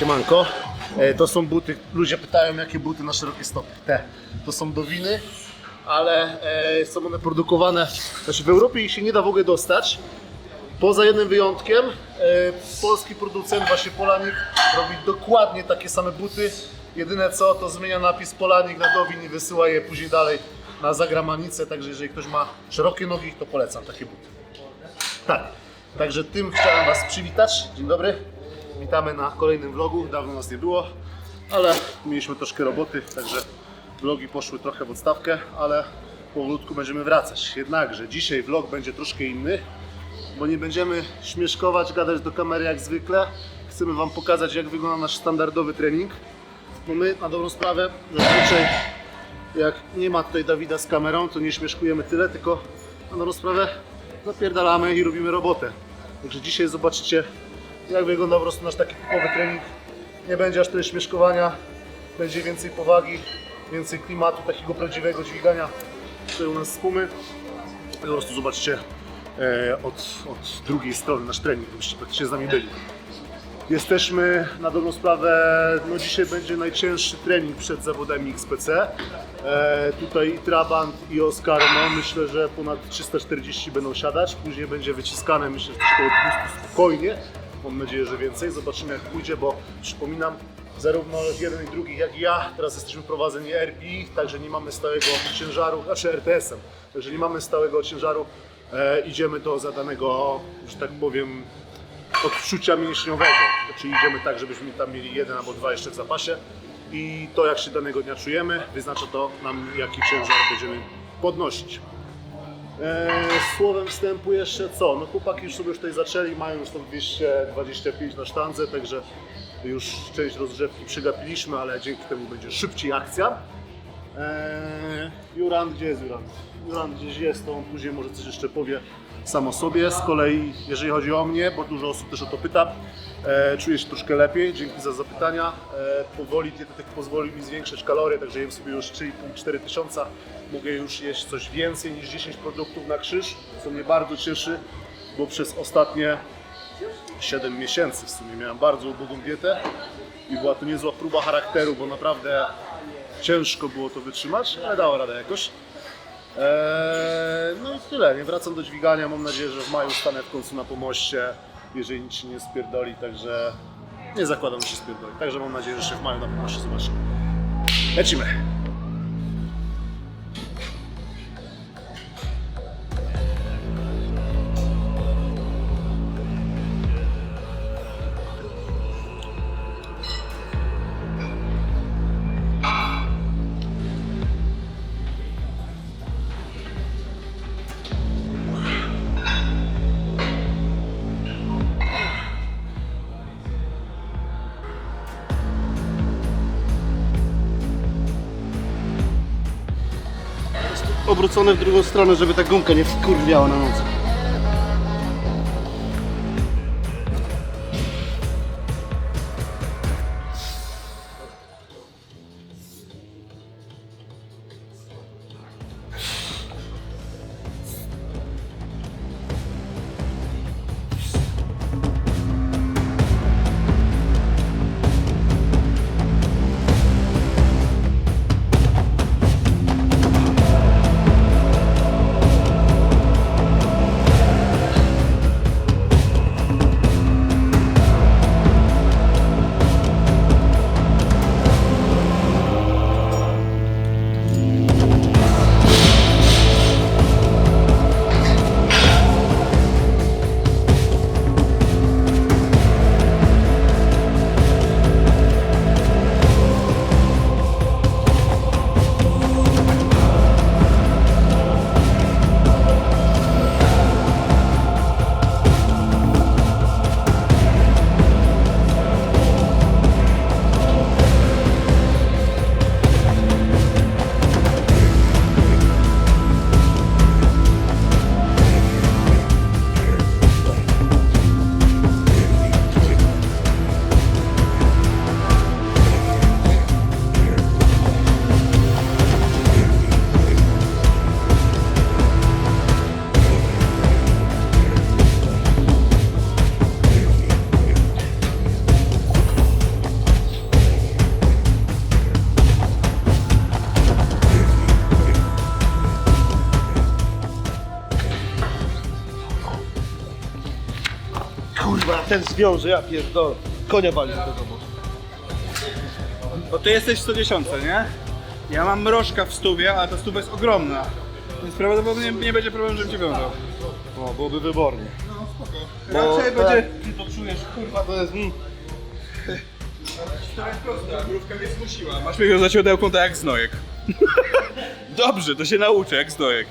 Siemanko. E, To są buty, ludzie pytają jakie buty na szerokie stopy. Te. To są do winy, ale e, są one produkowane, znaczy w Europie ich się nie da w ogóle dostać. Poza jednym wyjątkiem, e, polski producent, właśnie Polanik, robi dokładnie takie same buty. Jedyne co, to zmienia napis Polanik na Dowin i wysyła je później dalej na zagramanicę, także jeżeli ktoś ma szerokie nogi, to polecam takie buty. Tak, także tym chciałem Was przywitać. Dzień dobry. Witamy na kolejnym vlogu. Dawno nas nie było, ale mieliśmy troszkę roboty, także vlogi poszły trochę w odstawkę, ale powolutku będziemy wracać. Jednakże dzisiaj vlog będzie troszkę inny, bo nie będziemy śmieszkować, gadać do kamery jak zwykle. Chcemy Wam pokazać, jak wygląda nasz standardowy trening. Bo my na dobrą sprawę zazwyczaj jak nie ma tutaj Dawida z kamerą, to nie śmieszkujemy tyle, tylko na dobrą sprawę zapierdalamy i robimy robotę. Także dzisiaj zobaczycie, jak wygląda po prostu nasz taki typowy trening. Nie będzie aż tyle śmieszkowania, będzie więcej powagi, więcej klimatu, takiego prawdziwego dźwigania tutaj u nas z Pumy. I po prostu zobaczcie e, od, od drugiej strony nasz trening, żebyście praktycznie z nami byli. Jesteśmy na dobrą sprawę, no dzisiaj będzie najcięższy trening przed zawodami XPC. E, tutaj i Trabant i Oscar, no myślę, że ponad 340 będą siadać, później będzie wyciskane, myślę, że też około 200 spokojnie. Mam nadzieję, że więcej, zobaczymy jak pójdzie, bo przypominam, zarówno jeden i drugi jak i ja, teraz jesteśmy prowadzeni RPI, także nie mamy stałego ciężaru, znaczy RTS-em, także nie mamy stałego ciężaru, e, idziemy do zadanego, że tak powiem, odczucia mięśniowego. Czyli idziemy tak, żebyśmy tam mieli jeden albo dwa jeszcze w zapasie i to jak się danego dnia czujemy, wyznacza to nam jaki ciężar będziemy podnosić. Eee, słowem wstępu jeszcze co? No chłopaki już sobie już tutaj zaczęli, mają już tam 225 na sztandze, także już część rozgrzewki przegapiliśmy, ale dzięki temu będzie szybciej akcja. Eee, Juran, gdzie jest Juran? Juran gdzieś jest, to on później może coś jeszcze powie sam o sobie. Z kolei, jeżeli chodzi o mnie, bo dużo osób też o to pyta, e, czuję się troszkę lepiej, dzięki za zapytania. E, powoli dietetyk pozwolił mi zwiększyć kalorie, także jem sobie już 3,5-4 tysiąca. Mogę już jeść coś więcej niż 10 produktów na krzyż, co mnie bardzo cieszy, bo przez ostatnie 7 miesięcy w sumie miałem bardzo ubogą dietę i była to niezła próba charakteru, bo naprawdę ciężko było to wytrzymać, ale dało radę jakoś. Eee, no i tyle, nie wracam do dźwigania, mam nadzieję, że w maju stanę w końcu na pomoście, jeżeli nic się nie spierdoli, także nie zakładam, że się spierdoli, także mam nadzieję, że się w maju na pomoście zobaczymy. Lecimy! Obrócone w drugą stronę, żeby ta gumka nie wkurwiała na noc. Ten zwiąże, ja pierdolę. Konia wali do domu. Bo ty jesteś w 110, nie? Ja mam mrożka w stówie, ale ta stówa jest ogromna. Więc prawdopodobnie nie będzie problemu, żebym cię wiązał. O, byłoby wybornie. Bo Raczej będzie... będzie... Ty to czujesz, kurwa, to jest... Mm. To jest prosta, mrówka mnie zmusiła. Masz mnie wiązać tak jak znojek. Dobrze, to się nauczę jak znojek.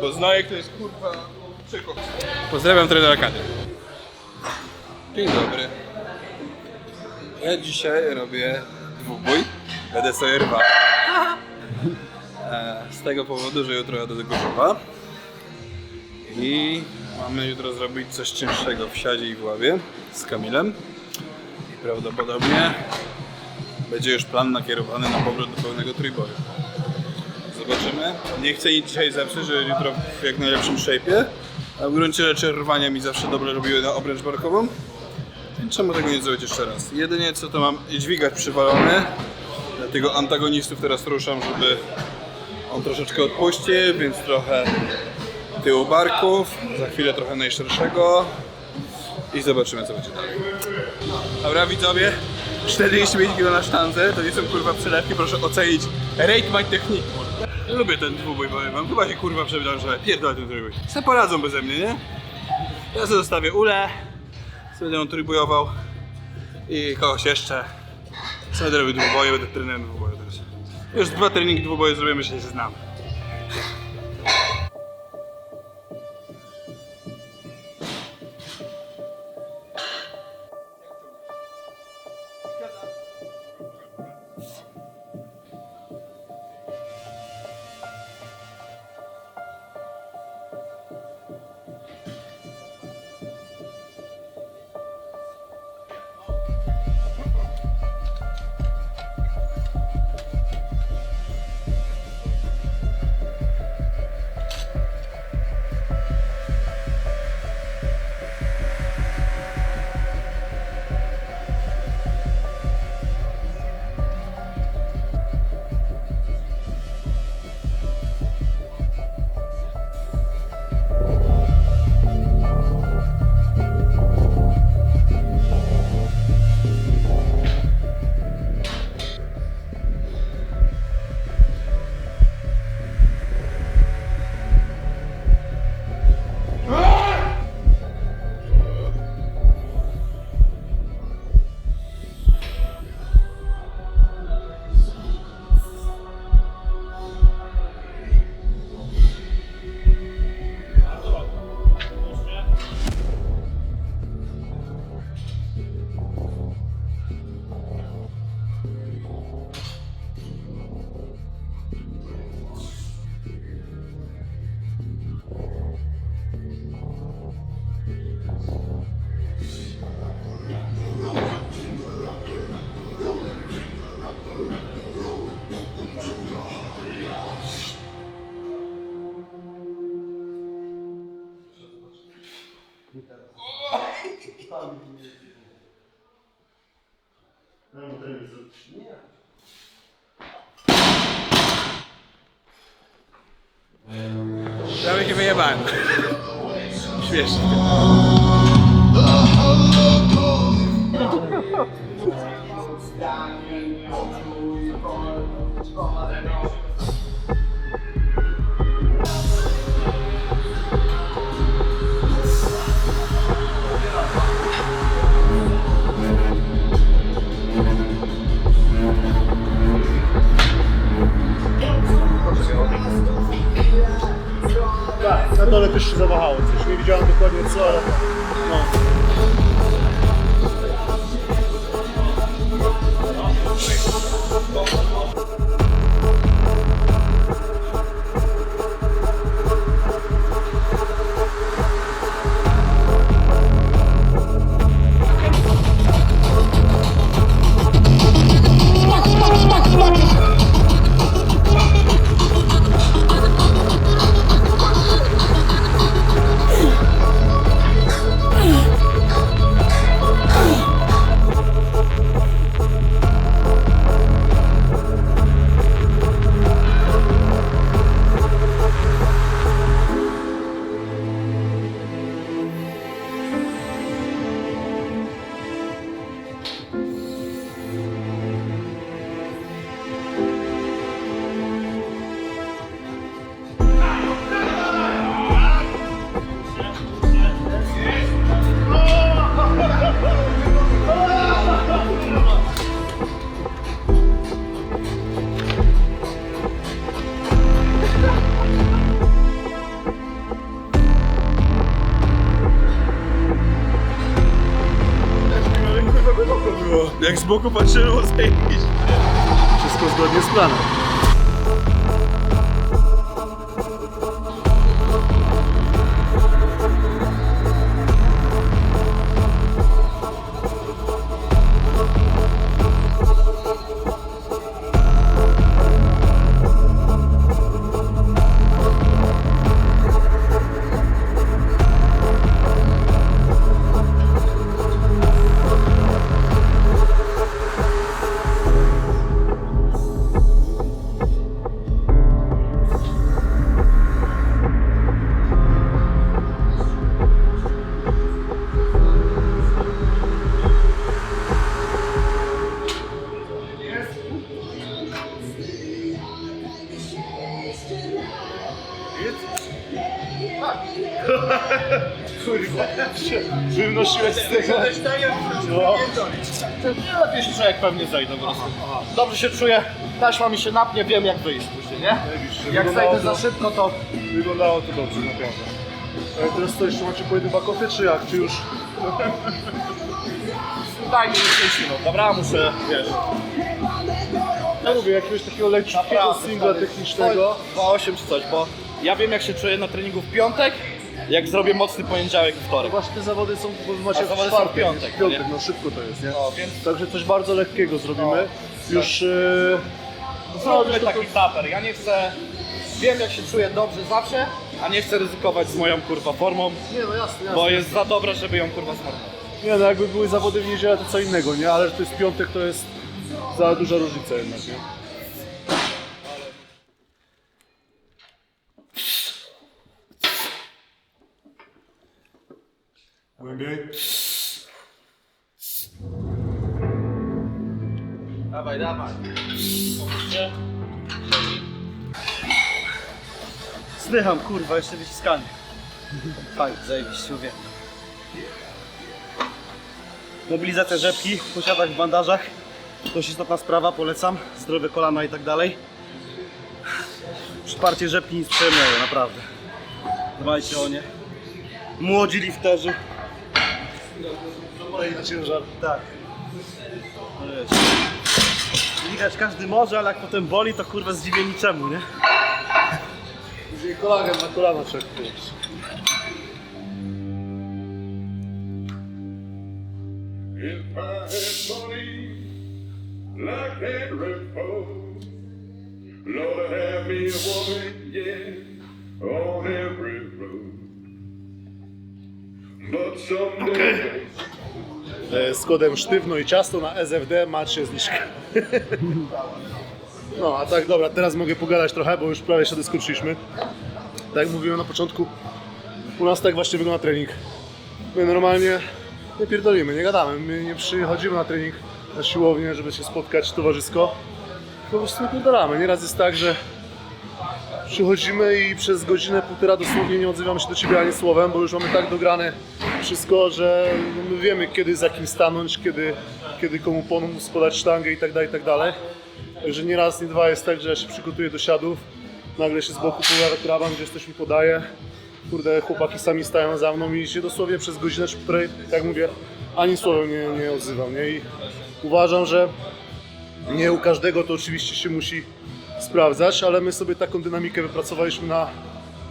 Bo znojek to jest kurwa przykład. Pozdrawiam trenera Kady. Dzień dobry. Ja dzisiaj robię dwubój. Będę sobie rwał. E, Z tego powodu, że jutro jadę do Gorzowa. I mamy jutro zrobić coś cięższego w siadzie i w ławie z Kamilem. I prawdopodobnie będzie już plan nakierowany na powrót do pełnego trójboju. Zobaczymy. Nie chcę nic dzisiaj zepsuć, że jutro w jak najlepszym shape'ie. A w gruncie rzeczy rwania mi zawsze dobrze robiły na obręcz barkową. Czemu tego nie zrobić jeszcze raz? Jedynie co to mam dźwigać przywalony. Dlatego antagonistów teraz ruszam, żeby on troszeczkę odpuścił, więc trochę tyłu barków, za chwilę trochę najszerszego i zobaczymy co będzie dalej. Dobra widzowie, 45 kg na sztandze, to nie są kurwa przelewki, proszę ocenić rate my technique. Ja lubię ten dwubój, powiem wam, chyba się kurwa przebrał, że pierdolę ten trójbój. Se poradzą beze mnie, nie? Ja sobie zostawię sobie będę ją trójbojował i kogoś jeszcze. Co będę robił dwuboje, będę trenerem dwuboju teraz. Już dwa treningi dwuboju zrobię, myślę, że się znam. Prawie się wyjebałem. Śmiesznie. na dole też się zawahało coś. Nie widziałem dokładnie co, ale no. Jak z boku patrzyłem, było zajebiście. Wszystko zgodnie z planem. No. Nie lepiej się czuję, jak pewnie zejdę po prostu. Dobrze się czuję, taśma mi się napnie, wiem jak wyjść później, nie? Jak zejdę za szybko, to Wyglądało to dobrze, naprawdę. Ale teraz to jeszcze macie po jednym bakoty, czy jak? Czy już? daj mi 5 minut, dobra? Muszę, wiesz, Ja mówię, jakiegoś takiego leciutkiego singla technicznego. 2,8 czy coś, bo ja wiem jak się czuję na treningu w piątek, jak zrobię mocny poniedziałek i wtorek. Właśnie te zawody są, bo macie A w zawody są w czwartek, piątek, w piątek, nie? no szybko to jest, nie? No, więc Także coś bardzo lekkiego zrobimy. Już... E... zróbmy to- taki taper. Ja nie chcę, wiem jak się czuję dobrze zawsze, a nie chcę ryzykować z moją kurwa formą, Nie no jasne, jasne. bo jest za dobra, żeby ją kurwa zmarnować. Nie no, jakby były zawody w niedzielę to co innego, nie? Ale że to jest piątek, to jest za duża różnica jednak, nie? Głębiej. Dawaj, dawaj. Zdycham, kurwa, jeszcze wyciskanie. Fajnie, zajebiście, uwielbiam. Mobilizacja rzepki w posiadach w bandażach. Dość istotna sprawa, polecam. Zdrowe kolana i tak dalej. Przyparcie rzepki nic przyjemnego, naprawdę. Dbajcie o nie. Młodzi lifterzy. Kolej na ciężar. Tak. No wiesz. Widać każdy może, ale jak potem boli, to kurwa zdziwieni czemu, nie? Później kolagen na kolana trzeba I had money like Ford, Lord have me a woman, yeah, on every road. But someday, E, Z sztywno i ciasto na SFD macie zniżkę. No, a tak dobra, teraz mogę pogadać trochę, bo już prawie się skończyliśmy. Tak jak mówiłem na początku, u nas tak właśnie wygląda trening. My normalnie nie pierdolimy, nie gadamy. My nie przychodzimy na trening na siłownię, żeby się spotkać towarzysko. Po prostu nie pierdolamy. Nieraz jest tak, że przychodzimy i przez godzinę, półtora dosłownie nie odzywamy się do Ciebie ani słowem, bo już mamy tak dograne wszystko, że no my wiemy kiedy za kim stanąć, kiedy, kiedy komu pomóc podać sztangę i tak dalej, i tak. Także nie raz, nie dwa jest tak, że ja się przygotuję do siadów, nagle się z boku pojawia kraban, gdzieś coś mi podaje. Kurde, chłopaki sami stają za mną i się dosłownie przez godzinę półtorej, tak mówię, ani słowem nie, nie odzywam, nie? I uważam, że nie u każdego to oczywiście się musi sprawdzać, ale my sobie taką dynamikę wypracowaliśmy na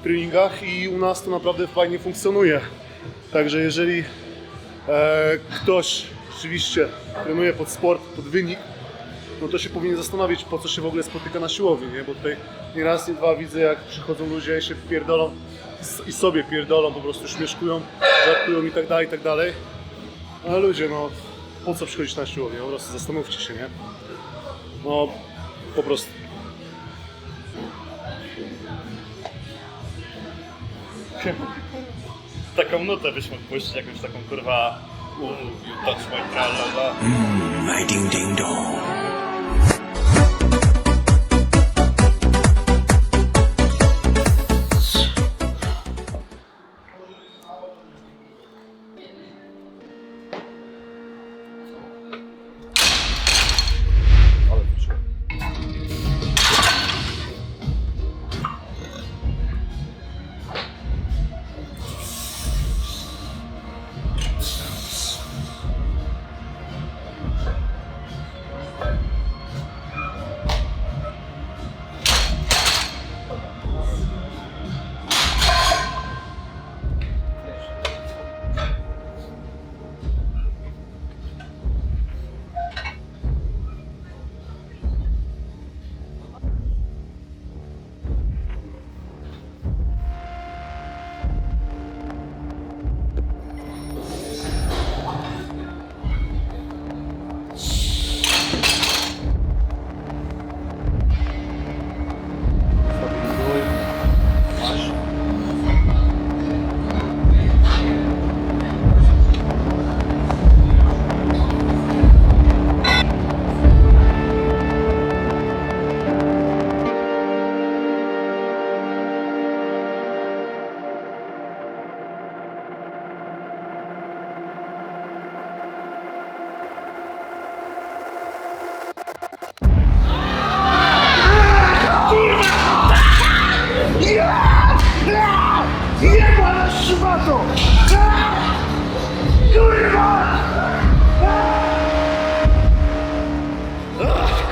treningach i u nas to naprawdę fajnie funkcjonuje. Także jeżeli e, ktoś rzeczywiście trenuje pod sport, pod wynik, no to się powinien zastanowić, po co się w ogóle spotyka na siłowni, nie? Bo tutaj nie raz, nie dwa widzę, jak przychodzą ludzie i się pierdolą i sobie pierdolą, po prostu śmieszkują, żartują i tak dalej, i tak dalej. Ale ludzie, no, po co przychodzić na siłownię? Po prostu zastanówcie się, nie? No, po prostu. Taką nutę byś mógł puścić, jakąś taką kurwa... u, Touch my tralala. ding ding dong.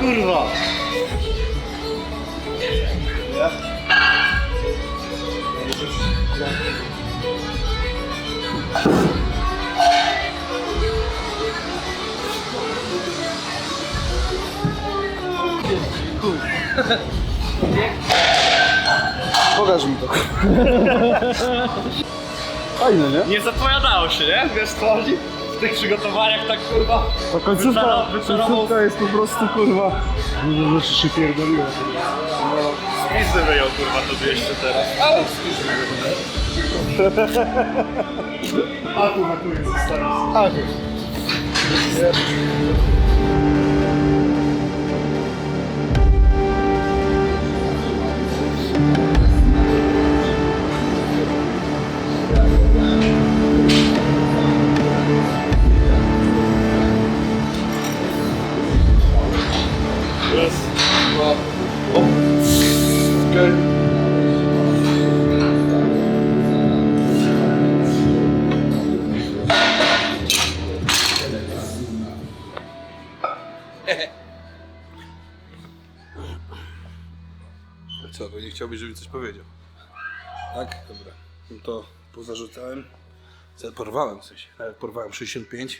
Kurwa! Pokaż mi to. Fajne, nie? Nie zapowiadało się, nie? Wiesz co chodzi? W tych przygotowaniach tak kurwa. Ta końcówka, końcówka jest po prostu kurwa. Dużo rzeczy się pierdoliło. Pizdy wyjął kurwa to jeszcze teraz. A tu na tu jest stary. A tu. Co, to nie chciałbyś, żeby coś powiedział? Tak? Dobra. No to pozarzucałem. Porwałem w sensie. Nawet porwałem 65.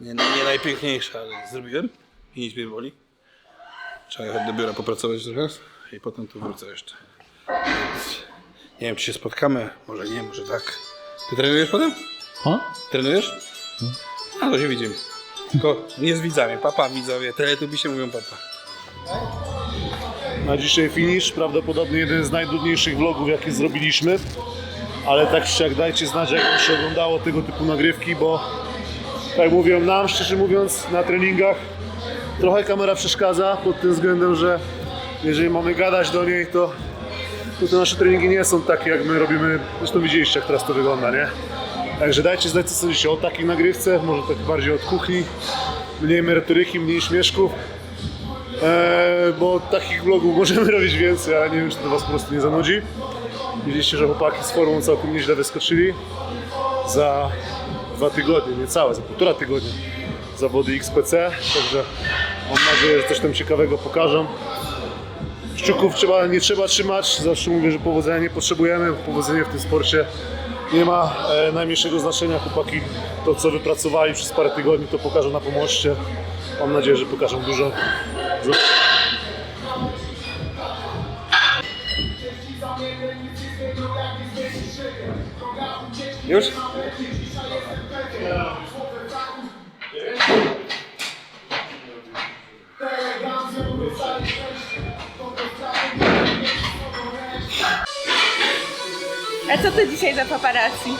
Nie, nie najpiękniejsze, ale zrobiłem. I nic mnie boli. Trzeba jechać do biura popracować teraz i potem tu wrócę jeszcze. Więc nie wiem, czy się spotkamy. Może nie, może tak. Ty trenujesz potem? Ha? Trenujesz? A to się widzimy. Tylko nie z widzami. Papa widzowie. Teletubisie mówią papa. Na dzisiaj finish, prawdopodobnie jeden z najdudniejszych vlogów jakie zrobiliśmy. Ale tak czy jak dajcie znać jak się oglądało tego typu nagrywki, bo tak mówiłem nam, szczerze mówiąc, na treningach trochę kamera przeszkadza pod tym względem, że jeżeli mamy gadać do niej, to, to te nasze treningi nie są takie jak my robimy, zresztą widzieliście jak teraz to wygląda, nie? Także dajcie znać co sądzicie o takiej nagrywce, może tak bardziej od kuchni, mniej merytoryki, mniej śmieszków. Eee, bo takich vlogów możemy robić więcej, ale nie wiem, czy to was po prostu nie zanudzi. Widzieliście, że chłopaki z formą całkiem nieźle wyskoczyli. Za dwa tygodnie, niecałe, za półtora tygodnia zawody XPC, także mam nadzieję, że coś tam ciekawego pokażą. Kciuków trzeba, nie trzeba trzymać, zawsze mówię, że powodzenia nie potrzebujemy, powodzenie w tym sporcie nie ma e, najmniejszego znaczenia. Chłopaki to, co wypracowali przez parę tygodni, to pokażą na pomoście. Mam nadzieję, że pokażą dużo. Już? A co to dzisiaj za paparazzi?